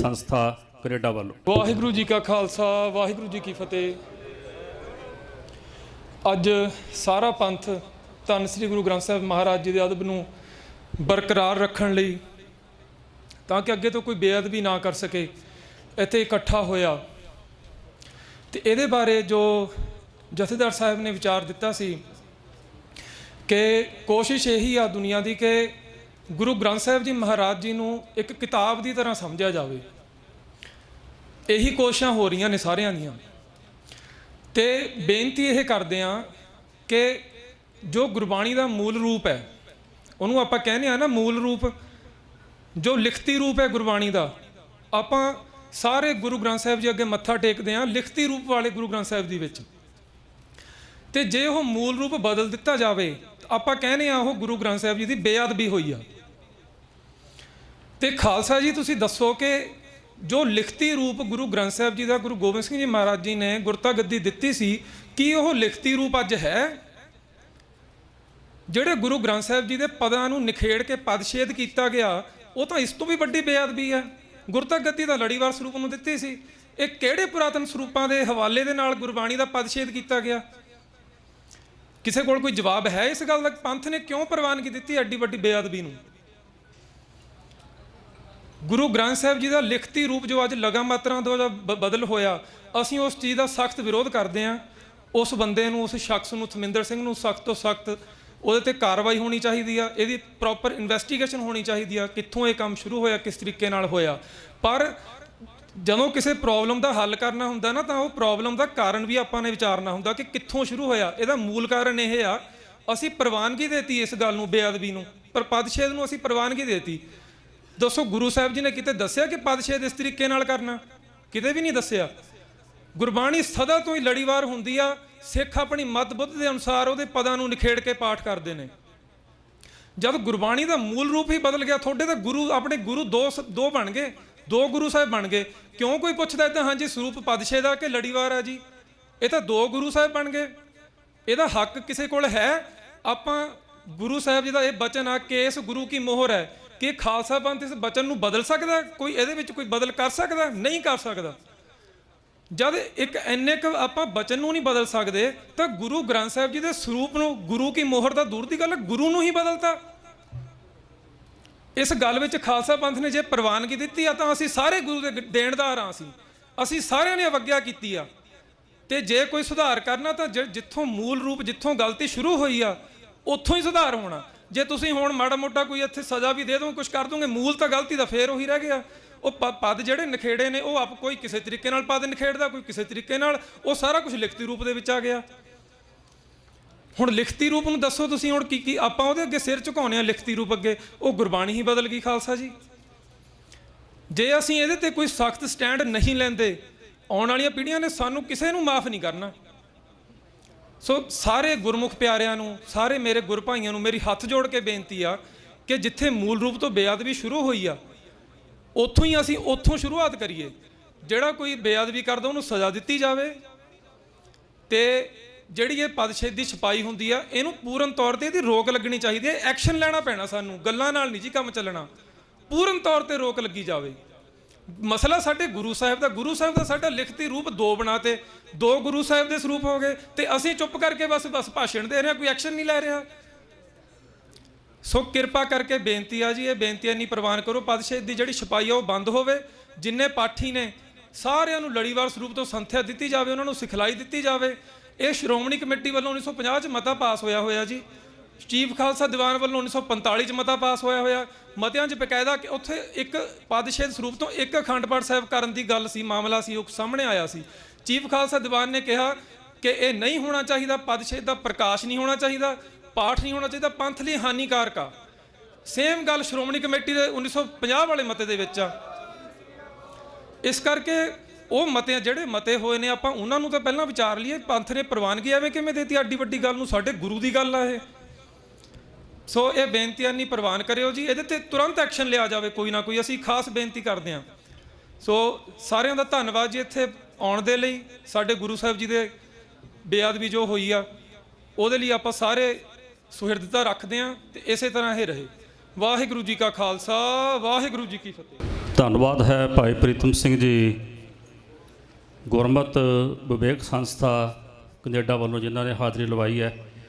ਸੰਸਥਾ ਕੈਨੇਡਾ ਵੱਲੋਂ। ਵਾਹਿਗੁਰੂ ਜੀ ਕਾ ਖਾਲਸਾ, ਵਾਹਿਗੁਰੂ ਜੀ ਕੀ ਫਤਿਹ। ਅੱਜ ਸਾਰਾ ਪੰਥ ਧੰਨ ਸ੍ਰੀ ਗੁਰੂ ਗ੍ਰੰਥ ਸਾਹਿਬ ਮਹਾਰਾਜ ਜੀ ਦੇ ਅਦਬ ਨੂੰ ਬਰਕਰਾਰ ਰੱਖਣ ਲਈ ਤਾਂ ਕਿ ਅੱਗੇ ਤੋਂ ਕੋਈ ਬੇਅਦਬੀ ਨਾ ਕਰ ਸਕੇ, ਇੱਥੇ ਇਕੱਠਾ ਹੋਇਆ। ਤੇ ਇਹਦੇ ਬਾਰੇ ਜੋ ਜਥੇਦਾਰ ਸਾਹਿਬ ਨੇ ਵਿਚਾਰ ਦਿੱਤਾ ਸੀ ਕਿ ਕੋਸ਼ਿਸ਼ ਇਹੀ ਆ ਦੁਨੀਆ ਦੀ ਕਿ ਗੁਰੂ ਗ੍ਰੰਥ ਸਾਹਿਬ ਜੀ ਮਹਾਰਾਜ ਜੀ ਨੂੰ ਇੱਕ ਕਿਤਾਬ ਦੀ ਤਰ੍ਹਾਂ ਸਮਝਿਆ ਜਾਵੇ। ਇਹੀ ਕੋਸ਼ਿਸ਼ਾਂ ਹੋ ਰਹੀਆਂ ਨੇ ਸਾਰਿਆਂ ਦੀਆਂ। ਤੇ ਬੇਨਤੀ ਇਹ ਕਰਦੇ ਆ ਕਿ ਜੋ ਗੁਰਬਾਣੀ ਦਾ ਮੂਲ ਰੂਪ ਹੈ, ਉਹਨੂੰ ਆਪਾਂ ਕਹਿੰਦੇ ਆ ਨਾ ਮੂਲ ਰੂਪ, ਜੋ ਲਿਖਤੀ ਰੂਪ ਹੈ ਗੁਰਬਾਣੀ ਦਾ, ਆਪਾਂ ਸਾਰੇ ਗੁਰੂ ਗ੍ਰੰਥ ਸਾਹਿਬ ਜੀ ਅੱਗੇ ਮੱਥਾ ਟੇਕਦੇ ਆ ਲਿਖਤੀ ਰੂਪ ਵਾਲੇ ਗੁਰੂ ਗ੍ਰੰਥ ਸਾਹਿਬ ਦੀ ਵਿੱਚ। ਤੇ ਜੇ ਉਹ ਮੂਲ ਰੂਪ ਬਦਲ ਦਿੱਤਾ ਜਾਵੇ ਤਾਂ ਆਪਾਂ ਕਹਿੰਦੇ ਆ ਉਹ ਗੁਰੂ ਗ੍ਰੰਥ ਸਾਹਿਬ ਜੀ ਦੀ ਬੇਅਦਬੀ ਹੋਈ ਆ। ਤੇ ਖਾਲਸਾ ਜੀ, ਤੁਸੀਂ ਦੱਸੋ ਕਿ ਜੋ ਲਿਖਤੀ ਰੂਪ ਗੁਰੂ ਗ੍ਰੰਥ ਸਾਹਿਬ ਜੀ ਦਾ, ਗੁਰੂ ਗੋਬਿੰਦ ਸਿੰਘ ਜੀ ਮਹਾਰਾਜ ਜੀ ਨੇ ਗੁਰਤਾ ਗੱਦੀ ਦਿੱਤੀ ਸੀ, ਕੀ ਉਹ ਲਿਖਤੀ ਰੂਪ ਅੱਜ ਹੈ? ਜਿਹੜੇ ਗੁਰੂ ਗ੍ਰੰਥ ਸਾਹਿਬ ਜੀ ਦੇ ਪਦਾਂ ਨੂੰ ਨਿਖੇੜ ਕੇ ਪਦਛੇਦ ਕੀਤਾ ਗਿਆ, ਉਹ ਤਾਂ ਇਸ ਤੋਂ ਵੀ ਵੱਡੀ ਬੇਅਦਬੀ ਹੈ। ਗੁਰਤਾ ਗੱਦੀ ਦਾ ਲੜੀਵਾਰ ਸਰੂਪ ਨੂੰ ਦਿੱਤੀ ਸੀ। ਇਹ ਕਿਹੜੇ ਪੁਰਾਤਨ ਸਰੂਪਾਂ ਦੇ ਹਵਾਲੇ ਦੇ ਨਾਲ ਗੁਰਬਾਣੀ ਦਾ ਪਦਛੇਦ ਕੀਤਾ ਗਿਆ? ਕਿਸੇ ਕੋਲ ਕੋਈ ਜਵਾਬ ਹੈ ਇਸ ਗੱਲ ਦਾ? ਪੰਥ ਨੇ ਕਿਉਂ ਪ੍ਰਵਾਨਗੀ ਦਿੱਤੀ ਐਡੀ ਵੱਡੀ ਬੇਅਦਬੀ ਨੂੰ? ਗੁਰੂ ਗ੍ਰੰਥ ਸਾਹਿਬ ਜੀ ਦਾ ਲਿਖਤੀ ਰੂਪ ਜੋ ਅੱਜ ਲਗਾ ਮਾਤਰਾ ਦਾ ਬ- ਬਦਲ ਹੋਇਆ, ਅਸੀਂ ਉਸ ਚੀਜ਼ ਦਾ ਸਖਤ ਵਿਰੋਧ ਕਰਦੇ ਹਾਂ। ਉਸ ਬੰਦੇ ਨੂੰ, ਉਸ ਸ਼ਖਸ ਨੂੰ ਥਮਿੰਦਰ ਸਿੰਘ ਨੂੰ ਸਖਤ ਤੋਂ ਸਖਤ ਉਹਦੇ ਤੇ ਕਾਰਵਾਈ ਹੋਣੀ ਚਾਹੀਦੀ ਆ, ਇਹਦੀ ਪ੍ਰੋਪਰ ਇਨਵੈਸਟੀਗੇਸ਼ਨ ਹੋਣੀ ਚਾਹੀਦੀ ਆ, ਕਿੱਥੋਂ ਇਹ ਕੰਮ ਸ਼ੁਰੂ ਹੋਇਆ, ਕਿਸ ਤਰੀਕੇ ਨਾਲ ਹੋਇਆ। ਪਰ ਜਦੋਂ ਕਿਸੇ ਪ੍ਰੋਬਲਮ ਦਾ ਹੱਲ ਕਰਨਾ ਹੁੰਦਾ ਨਾ, ਤਾਂ ਉਹ ਪ੍ਰੋਬਲਮ ਦਾ ਕਾਰਨ ਵੀ ਆਪਾਂ ਨੇ ਵਿਚਾਰਨਾ ਹੁੰਦਾ ਕਿ ਕਿੱਥੋਂ ਸ਼ੁਰੂ ਹੋਇਆ। ਇਹਦਾ ਮੂਲ ਕਾਰਨ ਇਹ ਆ, ਅਸੀਂ ਪ੍ਰਵਾਨਗੀ ਦੇਤੀ ਇਸ ਗੱਲ ਨੂੰ, ਬੇਅਦਬੀ ਨੂੰ, ਪਰ ਪਦਛੇਦ ਨੂੰ ਅਸੀਂ ਪ੍ਰਵਾਨਗੀ ਦੇਤੀ। ਦੱਸੋ, ਗੁਰੂ ਸਾਹਿਬ ਜੀ ਨੇ ਕਿਤੇ ਦੱਸਿਆ ਕਿ ਪਦਛੇਦ ਇਸ ਤਰੀਕੇ ਨਾਲ ਕਰਨਾ? ਕਿਤੇ ਵੀ ਨਹੀਂ ਦੱਸਿਆ। ਗੁਰਬਾਣੀ ਸਦਾ ਤੋਂ ਹੀ ਲੜੀਵਾਰ ਹੁੰਦੀ ਆ, ਸਿੱਖ ਆਪਣੀ ਮਤ ਬੁੱਧ ਦੇ ਅਨੁਸਾਰ ਉਹਦੇ ਪਦਾਂ ਨੂੰ ਨਿਖੇੜ ਕੇ ਪਾਠ ਕਰਦੇ ਨੇ। ਜਦ ਗੁਰਬਾਣੀ ਦਾ ਮੂਲ ਰੂਪ ਹੀ ਬਦਲ ਗਿਆ, ਤੁਹਾਡੇ ਤਾਂ ਗੁਰੂ, ਆਪਣੇ ਗੁਰੂ ਦੋ ਸ- ਦੋ ਬਣ ਗਏ, ਦੋ ਗੁਰੂ ਸਾਹਿਬ ਬਣ ਗਏ। ਕਿਉਂ ਕੋਈ ਪੁੱਛਦਾ ਤਾਂ ਹਾਂਜੀ, ਸਰੂਪ ਪਦਸ਼ੇ ਦਾ ਕਿ ਲੜੀਵਾਰ ਆ ਜੀ? ਇਹ ਤਾਂ ਦੋ ਗੁਰੂ ਸਾਹਿਬ ਬਣ ਗਏ। ਇਹਦਾ ਹੱਕ ਕਿਸੇ ਕੋਲ ਹੈ? ਆਪਾਂ ਗੁਰੂ ਸਾਹਿਬ ਜੀ ਦਾ ਇਹ ਬਚਨ ਆ, ਕੇਸ ਗੁਰੂ ਕੀ ਮੋਹਰ ਹੈ? ਕਿ ਖਾਲਸਾ ਪੰਥ ਇਸ ਬਚਨ ਨੂੰ ਬਦਲ ਸਕਦਾ ਕੋਈ ਇਹਦੇ ਵਿੱਚ ਕੋਈ ਬਦਲ ਕਰ ਸਕਦਾ ਨਹੀਂ ਕਰ ਸਕਦਾ। ਜਦ ਇੱਕ ਇੰਨੇ ਕੁ ਆਪਾਂ ਬਚਨ ਨੂੰ ਨਹੀਂ ਬਦਲ ਸਕਦੇ, ਤਾਂ ਗੁਰੂ ਗ੍ਰੰਥ ਸਾਹਿਬ ਜੀ ਦੇ ਸਰੂਪ ਨੂੰ, ਗੁਰੂ ਕੀ ਮੋਹਰ ਦਾ ਦੂਰ ਦੀ ਗੱਲ ਗੁਰੂ ਨੂੰ ਹੀ ਬਦਲਤਾ। ਇਸ ਗੱਲ ਵਿੱਚ ਖਾਲਸਾ ਪੰਥ ਨੇ ਜੇ ਪ੍ਰਵਾਨਗੀ ਦਿੱਤੀ ਆ, ਤਾਂ ਅਸੀਂ ਸਾਰੇ ਗੁਰੂ ਦੇ ਦੇਣਦਾਰ ਹਾਂ ਅਸੀਂ ਅਸੀਂ ਸਾਰਿਆਂ ਨੇ ਅਵੱਗਿਆ ਕੀਤੀ ਆ। ਤੇ ਜੇ ਕੋਈ ਸੁਧਾਰ ਕਰਨਾ, ਤਾਂ ਜਿ- ਜਿੱਥੋਂ ਮੂਲ ਰੂਪ, ਜਿੱਥੋਂ ਗਲਤੀ ਸ਼ੁਰੂ ਹੋਈ ਆ, ਉੱਥੋਂ ਹੀ ਸੁਧਾਰ ਹੋਣਾ। ਜੇ ਤੁਸੀਂ ਹੁਣ ਮਾੜਾ ਮੋਟਾ ਕੋਈ ਇੱਥੇ ਸਜ਼ਾ ਵੀ ਦੇ ਦੋ ਕੁਝ ਕਰ ਦੋਗੇ, ਮੂਲ ਤਾਂ ਗਲਤੀ ਦਾ ਫੇਰ ਉਹੀ ਰਹਿ ਗਿਆ। ਉਹ ਪਦ ਜਿਹੜੇ ਨਖੇੜੇ ਨੇ, ਉਹ ਆਪ ਕੋਈ ਕਿਸੇ ਤਰੀਕੇ ਨਾਲ ਪਦ ਨਖੇੜਦਾ, ਕੋਈ ਕਿਸੇ ਤਰੀਕੇ ਨਾਲ ਉਹ ਸਾਰਾ ਕੁਝ ਲਿਖਤੀ ਰੂਪ ਦੇ ਵਿੱਚ ਆ ਗਿਆ। ਹੁਣ ਲਿਖਤੀ ਰੂਪ ਨੂੰ ਦੱਸੋ ਤੁਸੀਂ ਹੁਣ ਕੀ ਕੀ ਆਪਾਂ ਉਹਦੇ ਅੱਗੇ ਸਿਰ ਝੁਕਾਉਂਦੇ ਆ ਲਿਖਤੀ ਰੂਪ ਅੱਗੇ। ਉਹ ਗੁਰਬਾਣੀ ਹੀ ਬਦਲ ਗਈ ਖਾਲਸਾ ਜੀ। ਜੇ ਅਸੀਂ ਇਹਦੇ ਤੇ ਕੋਈ ਸਖਤ ਸਟੈਂਡ ਨਹੀਂ ਲੈਂਦੇ, ਆਉਣ ਵਾਲੀਆਂ ਪੀੜ੍ਹੀਆਂ ਨੇ ਸਾਨੂੰ ਕਿਸੇ ਨੂੰ ਮਾਫ ਨਹੀਂ ਕਰਨਾ। ਸੋ ਸਾਰੇ ਗੁਰਮੁਖ ਪਿਆਰਿਆਂ ਨੂੰ, ਸਾਰੇ ਮੇਰੇ ਗੁਰ ਭਾਈਆਂ ਨੂੰ ਮੇਰੀ ਹੱਥ ਜੋੜ ਕੇ ਬੇਨਤੀ ਆ ਕਿ ਜਿੱਥੇ ਮੂਲ ਰੂਪ ਤੋਂ ਬੇਅਦਬੀ ਸ਼ੁਰੂ ਹੋਈ ਆ, ਉੱਥੋਂ ਹੀ ਅਸੀਂ ਉੱਥੋਂ ਸ਼ੁਰੂਆਤ ਕਰੀਏ। ਜਿਹੜਾ ਕੋਈ ਬੇਅਦਬੀ ਕਰਦਾ, ਉਹਨੂੰ ਸਜ਼ਾ ਦਿੱਤੀ ਜਾਵੇ ਤੇ ਜਿਹੜੀ ਇਹ ਪਦਛੇਦ ਦੀ ਛਪਾਈ ਹੁੰਦੀ ਆ, ਇਹਨੂੰ ਪੂਰਨ ਤੌਰ ਤੇ ਇਹਦੀ ਰੋਕ ਲੱਗਣੀ ਚਾਹੀਦੀ ਹੈ। ਐਕਸ਼ਨ ਲੈਣਾ ਪੈਣਾ ਸਾਨੂੰ, ਗੱਲਾਂ ਨਾਲ ਨਹੀਂ ਜੀ ਕੰਮ ਚੱਲਣਾ। ਪੂਰਨ ਤੌਰ ਤੇ ਰੋਕ ਲੱਗੀ ਜਾਵੇ। ਮਸਲਾ ਸਾਡੇ ਗੁਰੂ ਸਾਹਿਬ ਦਾ, ਗੁਰੂ ਸਾਹਿਬ ਦਾ ਸਾਡਾ ਲਿਖਤੀ ਰੂਪ ਦੋ ਬਣਾਤੇ ਦੋ ਗੁਰੂ ਸਾਹਿਬ ਦੇ ਸਰੂਪ ਹੋ ਗਏ ਤੇ ਅਸੀਂ ਚੁੱਪ ਕਰਕੇ ਬਸ ਬਸ ਭਾਸ਼ਣ ਦੇ ਰਹੇ ਹਾਂ, ਕੋਈ ਐਕਸ਼ਨ ਨਹੀਂ ਲੈ ਰਿਹਾ। ਸੋ ਕਿਰਪਾ ਕਰਕੇ ਬੇਨਤੀ ਆ ਜੀ, ਇਹ ਬੇਨਤੀ ਨਹੀਂ ਪ੍ਰਵਾਨ ਕਰੋ ਪਦਛੇਦ ਦੀ ਜਿਹੜੀ ਛਪਾਈ ਆ ਉਹ ਬੰਦ ਹੋਵੇ, ਜਿੰਨੇ ਪਾਠੀ ਨੇ ਸਾਰਿਆਂ ਨੂੰ ਲੜੀਵਾਰ ਸਰੂਪ ਤੋਂ ਸੰਥਿਆ ਦਿੱਤੀ ਜਾਵੇ, ਉਹਨਾਂ ਨੂੰ ਸਿਖਲਾਈ ਦਿੱਤੀ ਜਾਵੇ। ਇਹ ਸ਼੍ਰੋਮਣੀ ਕਮੇਟੀ ਵੱਲੋਂ 1950 ਚ ਮਤਾ ਪਾਸ ਹੋਇਆ ਹੋਇਆ ਜੀ। ਚੀਫ ਖਾਲਸਾ ਦੀਵਾਨ ਵੱਲੋਂ 1945 ਚ ਮਤਾ ਪਾਸ ਹੋਇਆ ਹੋਇਆ। ਮਤਿਆਂ 'ਚ ਬਕਾਇਦਾ ਕਿ ਉੱਥੇ ਇੱਕ ਪਦਛੇਦ ਸਰੂਪ ਤੋਂ ਇੱਕ ਅਖੰਡ ਪਾਠ ਸਾਹਿਬ ਕਰਨ ਦੀ ਗੱਲ ਸੀ, ਮਾਮਲਾ ਸੀ, ਉਹ ਸਾਹਮਣੇ ਆਇਆ ਸੀ। ਚੀਫ ਖਾਲਸਾ ਦੀਵਾਨ ਨੇ ਕਿਹਾ ਕਿ ਇਹ ਨਹੀਂ ਹੋਣਾ ਚਾਹੀਦਾ ਪਦਛੇਦ ਦਾ ਪ੍ਰਕਾਸ਼ ਨਹੀਂ ਹੋਣਾ ਚਾਹੀਦਾ, ਪਾਠ ਨਹੀਂ ਹੋਣਾ ਚਾਹੀਦਾ, ਪੰਥ ਲਈ ਹਾਨੀਕਾਰਕ ਆ। ਸੇਮ ਗੱਲ ਸ਼੍ਰੋਮਣੀ ਕਮੇਟੀ ਦੇ 1950 ਵਾਲੇ ਮਤੇ ਦੇ ਵਿੱਚ ਆ। ਇਸ ਕਰਕੇ ਉਹ ਮਤੇ ਜਿਹੜੇ ਮਤੇ ਹੋਏ ਨੇ, ਆਪਾਂ ਉਹਨਾਂ ਨੂੰ ਤਾਂ ਪਹਿਲਾਂ ਵਿਚਾਰ ਲਈਏ, ਪੰਥ ਨੇ ਪ੍ਰਵਾਨਗੀ ਐਵੇਂ ਕਿਵੇਂ ਦੇਤੀ? ਆਡੀ ਵੱਡੀ ਗੱਲ ਨੂੰ ਸਾਡੇ ਗੁਰੂ ਦੀ ਗੱਲ ਆ ਇਹ। ਸੋ ਇਹ ਬੇਨਤੀਆਂ ਨਹੀਂ ਪ੍ਰਵਾਨ ਕਰਿਓ ਜੀ, ਇਹਦੇ ਤੇ ਤੁਰੰਤ ਐਕਸ਼ਨ ਲਿਆ ਜਾਵੇ ਕੋਈ ਨਾ ਕੋਈ, ਅਸੀਂ ਖਾਸ ਬੇਨਤੀ ਕਰਦੇ ਹਾਂ। ਸੋ ਸਾਰਿਆਂ ਦਾ ਧੰਨਵਾਦ ਜੀ ਇੱਥੇ ਆਉਣ ਦੇ ਲਈ, ਸਾਡੇ ਗੁਰੂ ਸਾਹਿਬ ਜੀ ਦੇ ਬੇਅਦਬੀ ਜੋ ਹੋਈ ਆ, ਉਹਦੇ ਲਈ ਆਪਾਂ ਸਾਰੇ ਸੁਹਿਰਦਤਾ ਰੱਖਦੇ ਹਾਂ ਤੇ ਇਸੇ ਤਰ੍ਹਾਂ ਇਹ ਰਹੇ। ਵਾਹਿਗੁਰੂ ਜੀ ਕਾ ਖਾਲਸਾ, ਵਾਹਿਗੁਰੂ ਜੀ ਕੀ ਫਤਿਹ। ਧੰਨਵਾਦ ਹੈ ਭਾਈ ਪ੍ਰੀਤਮ ਸਿੰਘ ਜੀ। ਗੁਰਮਤ ਵਿਵੇਕ ਸੰਸਥਾ ਕੈਨੇਡਾ ਵੱਲੋਂ ਜਿਨ੍ਹਾਂ ਨੇ ਹਾਜ਼ਰੀ ਲਵਾਈ ਹੈ